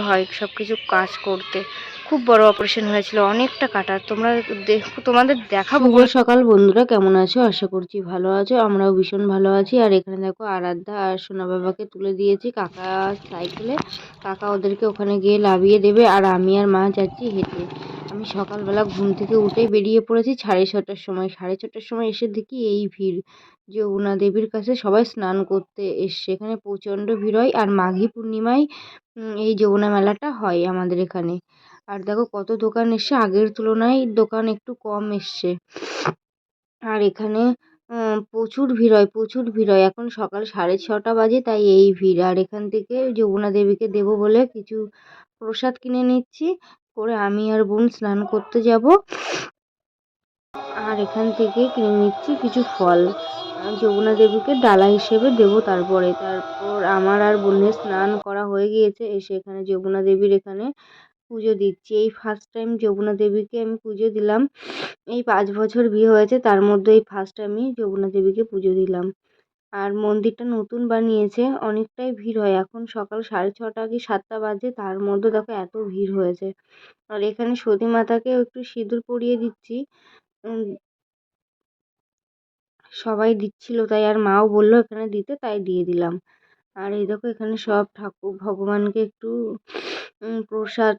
হয় সব কিছু কাজ করতে। খুব বড় অপারেশন হয়েছিল, অনেকটা কাটা। তোমরা দেখো, তোমাদের দেখাবো। শুভ সকাল বন্ধুরা, কেমন আছো? আশা করছি ভালো আছো, আমরাও ভীষণ ভালো আছি। আর এখানে দেখো আরাধ্যা আর সোনা বাবাকে তুলে দিয়েছি কাকা সাইকেলে কাকা ওদেরকে ওখানে গিয়ে লাভিয়ে দেবে, আর আমি আর মা যাচ্ছি হেঁটে। আমি সকালবেলা ঘুম থেকে উঠেই বেরিয়ে পড়েছি সাড়ে ছটার সময়। সাড়ে ছটার সময় এসে দেখি এই ভিড় যমুনা দেবীর কাছে সবাই স্নান করতে এসছে। এখানে প্রচণ্ড ভিড় হয় আর মাঘী পূর্ণিমায় এই যমুনা মেলাটা হয় আমাদের এখানে। আর দেখো কত দোকান এসছে। আগের তুলনায় দোকান একটু কম এসছে। আর এখানে প্রচুর ভিড় হয়, প্রচুর ভিড় হয়। এখন সকাল সাড়ে ছটা বাজে তাই এই ভিড়। আর এখান থেকে যমুনা দেবীকে দেবো বলে কিছু প্রসাদ কিনে নিচ্ছি। করে আমি আর বোন স্নান করতে যাব। আর এখান থেকে কিনে নিচ্ছি কিছু ফল। যমুনা দেবীকে ডালা হিসেবে দেবো তারপরে। তারপর আমার আর বোনের স্নান করা হয়ে গিয়েছে। এসে এখানে যমুনা দেবীর এখানে পুজো দিচ্ছি। এই ফার্স্ট টাইম যমুনা দেবীকে আমি পুজো দিলাম। এই পাঁচ বছর বিয়ে হয়েছে। তার মধ্যে এই ফার্স্ট আমি যমুনা দেবীকে পুজো দিলাম। আর মন্দিরটা নতুন বানিয়েছে, অনেকটাই ভিড় হয়। এখন সকাল সাড়ে ছটা কি সাতটা বাজে, তার মধ্যে দেখো এত ভিড় হয়েছে। আর এখানে সতী মাতাকেও একটু সিঁদুর পরিয়ে দিচ্ছি। সবাই দিচ্ছিল, তাই আর মাও বলল এখানে দিতে, তাই দিয়ে দিলাম। আর এই দেখো এখানে সব ঠাকুর ভগবানকে একটু প্রসাদ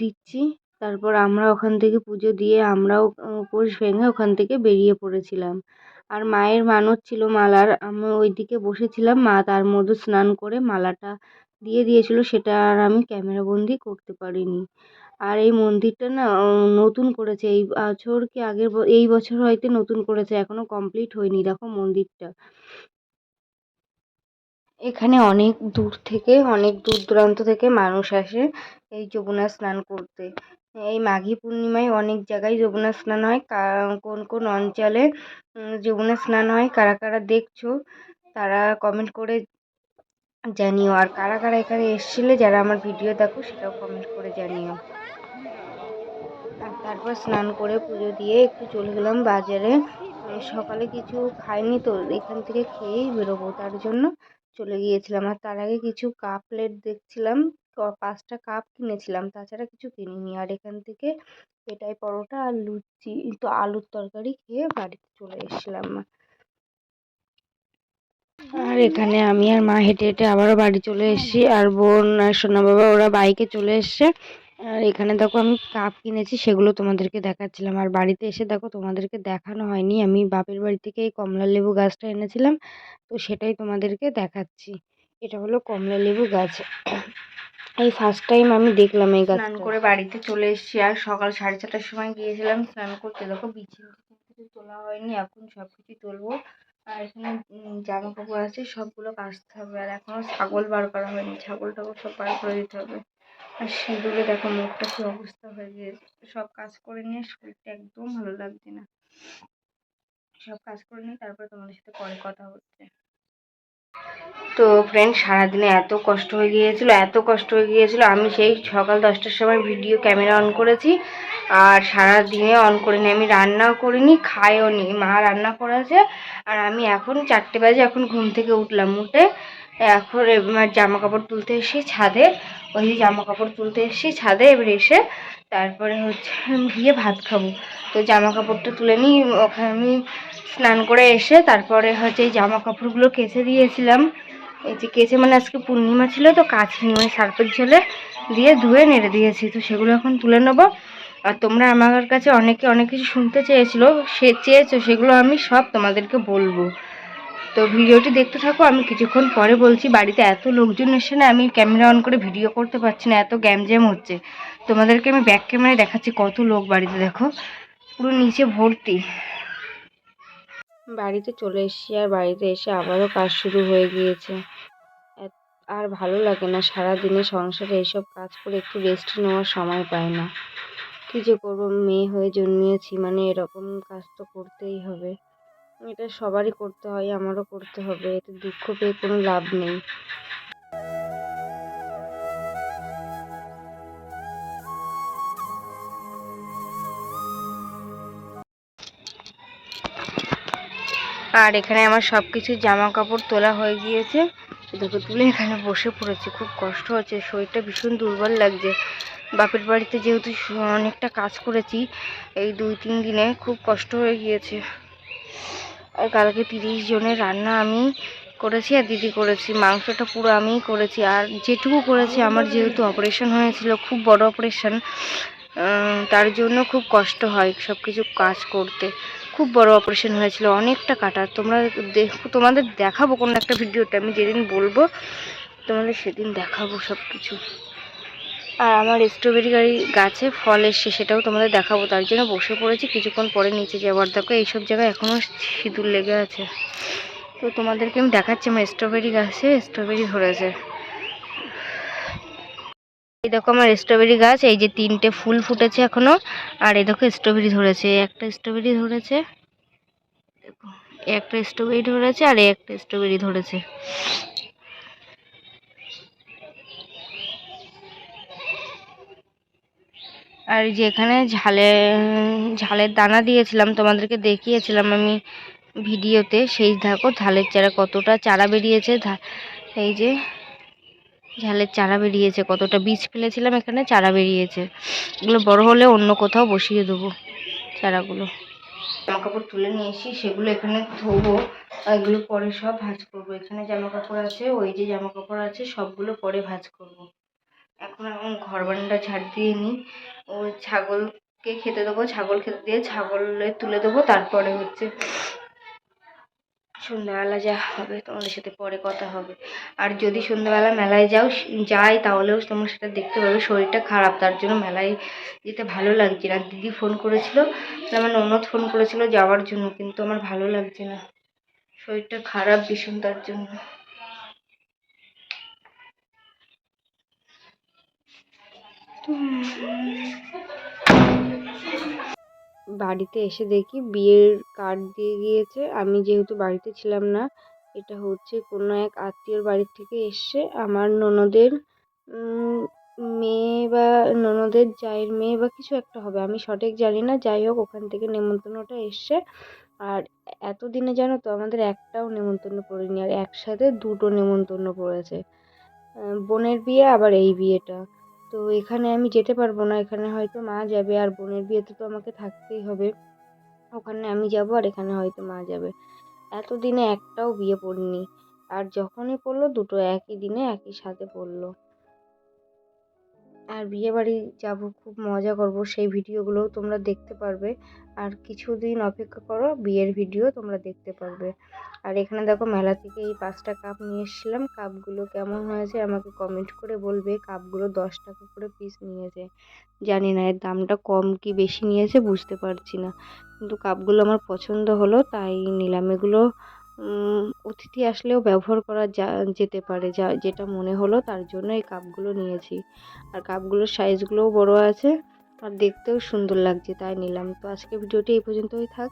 দিচ্ছি। তারপর আমরা ওখান থেকে পুজো দিয়ে আমরাও উপোস ভেঙে ওখান থেকে বেরিয়ে পড়েছিলাম। আর মায়ের মানত ছিল মালার। আমি ওইদিকে বসেছিলাম, মা তার মধ্যে স্নান করে মালাটা দিয়ে দিয়েছিল, সেটা আর আমি ক্যামেরাবন্দি করতে পারিনি। আর এই মন্দিরটা না নতুন করেছে। এই বছর কি আগের এই বছর হয়তো নতুন করেছে, এখনও কমপ্লিট হয়নি, দেখো মন্দিরটা। এখানে অনেক দূর থেকে, অনেক দূর দূরান্ত থেকে মানুষ আসে এই যমুনা স্নান করতে। এই মাঘী পূর্ণিমায় অনেক জায়গায় যমুনা স্নান হয়। কোন কোন অঞ্চলে যমুনা স্নান হয়, কারা কারা দেখছ তারা কমেন্ট করে জানিও। আর কারা কারা এখানে এসেছিলে যারা আমার ভিডিও দেখো সেটাও কমেন্ট করে জানিও। আর তারপর স্নান করে পুজো দিয়ে একটু চলে গেলাম বাজারে। সকালে কিছু খাইনি তো, এখান থেকে খেয়েই বেরোবো, তার জন্য চলে গিয়েছিলাম। আর তার আগে কিছু কাপ প্লেট দেখছিলাম। পাঁচটা কাপ কিনেছিলাম। তাছাড়া কিছু কিনিনি। আর এখান থেকে পেটাই পরোটা আর লুচি, তো আলুর তরকারি খেয়ে বাড়িতে চলে এসেছিলাম আর এখানে আমি আর মা হেঁটে হেঁটে আবারও বাড়ি চলে এসেছি। আর বোন আর সোনা বাবা, ওরা বাইকে চলে এসছে। আর এখানে দেখো আমি কাপ কিনেছি, সেগুলো তোমাদেরকে দেখাচ্ছিলাম। আর বাড়িতে এসে দেখো তোমাদেরকে দেখানো হয়নি। আমি বাপের বাড়ি থেকে এই কমলা লেবু গাছটা এনেছিলাম, তো সেটাই তোমাদেরকে দেখাচ্ছি। এটা হলো কমলা লেবু গাছ। এই ফার্স্ট টাইম আমি দেখলাম এই গাছ স্নান করে বাড়িতে চলে এসেছি আর সকাল সাড়ে ছটার সময় গিয়েছিলাম স্নান করতে। দেখো বিছানা কিছু তোলা হয়নি এখন সব কিছু তুলবো। আর এখানে জামা কাপড় আছে সবগুলো কাচতে হবে। আর এখনও ছাগল বার করা হয়নি ছাগল টাগল সব বার করে দিতে হবে। আর সিঁদুরে দেখো মুখটা কি অবস্থা হয়ে গিয়েছে। সব কাজ করে নিয়ে শরীরটা একদম ভালো লাগছে না। সব কাজ করে নিয়ে তারপরে তোমাদের সাথে পরে কথা হচ্ছে। তো ফ্রেন্ড সারাদিনে এত কষ্ট হয়ে গিয়েছিল, এত কষ্ট হয়ে গিয়েছিল। আমি সেই সকাল দশটার সময় ভিডিও ক্যামেরা অন করেছি আর সারা দিনে অন করিনি। আমি রান্নাও করিনি, খাইও নি। মা রান্না করেছে আর আমি এখন চারটে বাজে এখন ঘুম থেকে উঠলাম উঠে। এখন জামা কাপড় তুলতে এসে ছাদে। ওই যে জামা কাপড় তুলতে এসেছি ছাদে, এবার এসে তারপরে হচ্ছে গিয়ে ভাত খাব। তো জামা কাপড়টা তুলে নিই, ওখানে আমি স্নান করে এসে তারপরে হচ্ছে এই জামা কাপড়গুলো কেচে দিয়েছিলাম। এই যে কেচে মানে আজকে পূর্ণিমা ছিল তো কাছে মানে সার্ফের জলে দিয়ে ধুয়ে নেড়ে দিয়েছি। তো সেগুলো এখন তুলে নেব। আর তোমরা আমার কাছে অনেকে অনেক কিছু শুনতে চেয়েছিলো, সে চেয়েছো সেগুলো আমি সব তোমাদেরকে বলব। তো ভিডিওটি দেখতে থাকো, আমি কিছুক্ষণ পরে বলছি, বাড়িতে এত লোকজন এসে না আমি ক্যামেরা অন করে ভিডিও করতে পারছি না, এত গ্যামজ্যাম হচ্ছে। তোমাদেরকে আমি ব্যাক ক্যামেরায় দেখাচ্ছি কত লোক বাড়িতে, দেখো। পুরো নিচে ভর্তি। বাড়িতে চলে এসেছি আর বাড়িতে এসে আবারও কাজ শুরু হয়ে গিয়েছে। আর ভালো লাগে না সারা দিনে সংসারে এসব কাজ করে একটু রেস্ট নেওয়ার সময় পাই না। কী যে করব, মেয়ে হয়ে জন্মিয়েছি মানে এরকম কাজ তো করতেই হবে। এটা সবারই করতে হয়, আমারও করতে হবে, এতে দুঃখ পেয়ে কোনো লাভ নেই। আর এখানে আমার সব কিছু জামা কাপড় তোলা হয়ে গিয়েছে। দেখো তুলে এখানে বসে পড়েছে, খুব কষ্ট হচ্ছে, শরীরটা ভীষণ দুর্বল লাগছে। বাপের বাড়িতে যেহেতু অনেকটা কাজ করেছি, এই দুই তিন দিনে খুব কষ্ট হয়ে গিয়েছে। আর কালকে তিরিশ জনের রান্না আমি করেছি আর দিদি করেছি, মাংসটা পুরো আমিই করেছি। আর যেটুকু করেছি, আমার যেহেতু অপারেশন হয়েছিল, খুব বড় অপারেশন তার জন্য খুব কষ্ট হয় সব কিছু কাজ করতে। খুব বড় অপারেশন হয়েছিল, অনেকটা কাটা। তোমরা দেখো, তোমাদের দেখাবো কোনো একটা ভিডিওটা আমি যেদিন বলব, তোমাদের সেদিন দেখাবো সব কিছু আর আমার স্ট্রবেরি গাড়ি গাছে ফল এসছে, সেটাও তোমাদের দেখাবো। তার জন্য বসে পড়েছি, কিছুক্ষণ পরে নিচে যাবার দেখো, এইসব জায়গায় এখনও সিঁদুর লেগে আছে। তো তোমাদেরকে আমি দেখাচ্ছি আমার স্ট্রবেরি গাছে স্ট্রবেরি ধরেছে। এই দেখো আমার স্ট্রবেরি গাছ, এই যে তিনটে ফুল ফুটেছে এখনও, আর এই দেখো স্ট্রবেরি ধরেছে একটা স্ট্রবেরি ধরেছে একটা স্ট্রবেরি ধরেছে, আর একটা স্ট্রবেরি ধরেছে। আর যে এখানে ঝালে, ঝালের দানা দিয়েছিলাম, তোমাদেরকে দেখিয়েছিলাম আমি ভিডিওতে, সেই দেখো ঝালের চারা কতটা চারা বেরিয়েছে এই যে ঝালের চারা বেরিয়েছে, কতটা বীজ ফেলেছিলাম এখানে, চারা বেরিয়েছে। এগুলো বড় হলে অন্য কোথাও বসিয়ে দেবো চারাগুলো। জামা কাপড় তুলে নিয়ে এসি সেগুলো এখানে ধোবো, এগুলো পরে সব ভাঁজ করব। এখানে জামা কাপড় আছে, ওই যে জামা কাপড় আছে, সবগুলো পরে ভাঁজ করব। এখন এখন ঘর বারান্দা ঝাড় দিয়ে নিই। ও ছাগলকে খেতে দেবো, ছাগল খেতে দিয়ে ছাগলে তুলে দেবো, তারপরে হচ্ছে সন্ধ্যাবেলা যা হবে, তোমাদের সাথে পরে কথা হবে। আর যদি সন্ধ্যাবেলা মেলায় যাও, যাই, তাহলেও তোমরা সেটা দেখতে পাবে শরীরটা খারাপ, তার জন্য মেলায় যেতে ভালো লাগছে না। দিদি ফোন করেছিল আমার ননদ ফোন করেছিল যাওয়ার জন্য, কিন্তু আমার ভালো লাগছে না। শরীরটা খারাপ ভীষণ তার জন্য। বাড়িতে এসে দেখি বিয়ের কার্ড দিয়ে গিয়েছে আমি যেহেতু বাড়িতে ছিলাম না, এটা হচ্ছে কোনো এক আত্মীয়র বাড়ি থেকে এসছে। আমার ননদের মেয়ে বা ননদের জায়ের মেয়ে বা কিছু একটা হবে, আমি সঠিক জানি না। যাই হোক, ওখান থেকে নেমন্তন্নটা এসছে। আর এতদিনে জানো তো, আমাদের একটাও নেমন্তন্ন পড়েনি, আর একসাথে দুটো নেমন্তন্ন পড়েছে। বোনের বিয়ে, আবার এই বিয়েটা। তো এখানে আমি যেতে পারব না। এখানে হয়তো মা যাবে আর বোনের বিয়েতে তো আমাকে থাকতেই হবে। ওখানে আমি যাব আর এখানে হয়তো মা যাবে। এতদিনে একটাও বিয়ে পড়িনি। আর যখনই পড়ল দুটো একই দিনে একই সাথে পড়ল। আর বিয়ে বাড়ি যাব খুব মজা করব সেই ভিডিওগুলোও তোমরা দেখতে পারবে। আর কিছুদিন অপেক্ষা করো বিয়ের ভিডিও তোমরা দেখতে পারবে। আর এখানে দেখো মেলা থেকে এই পাঁচটা কাপ নিয়ে এসেছিলাম। কাপগুলো কেমন হয়েছে আমাকে কমেন্ট করে বলবে। কাপগুলো দশ টাকা করে পিস নিয়েছে। জানি না এর দামটা কম কি বেশি নিয়েছে বুঝতে পারছি না। কিন্তু কাপগুলো আমার পছন্দ হলো তাই নিলাম। এগুলো উম, অতিথি আসলেও ব্যবহার করা যা, যেতে পারে যা, যেটা মনে হলো তার জন্য এই কাপগুলো নিয়েছি। আর কাপগুলোর সাইজগুলোও বড় আছে, আর দেখতেও সুন্দর লাগছে, তাই নিলাম। তো আজকে ভিডিওটি এই পর্যন্তই থাক।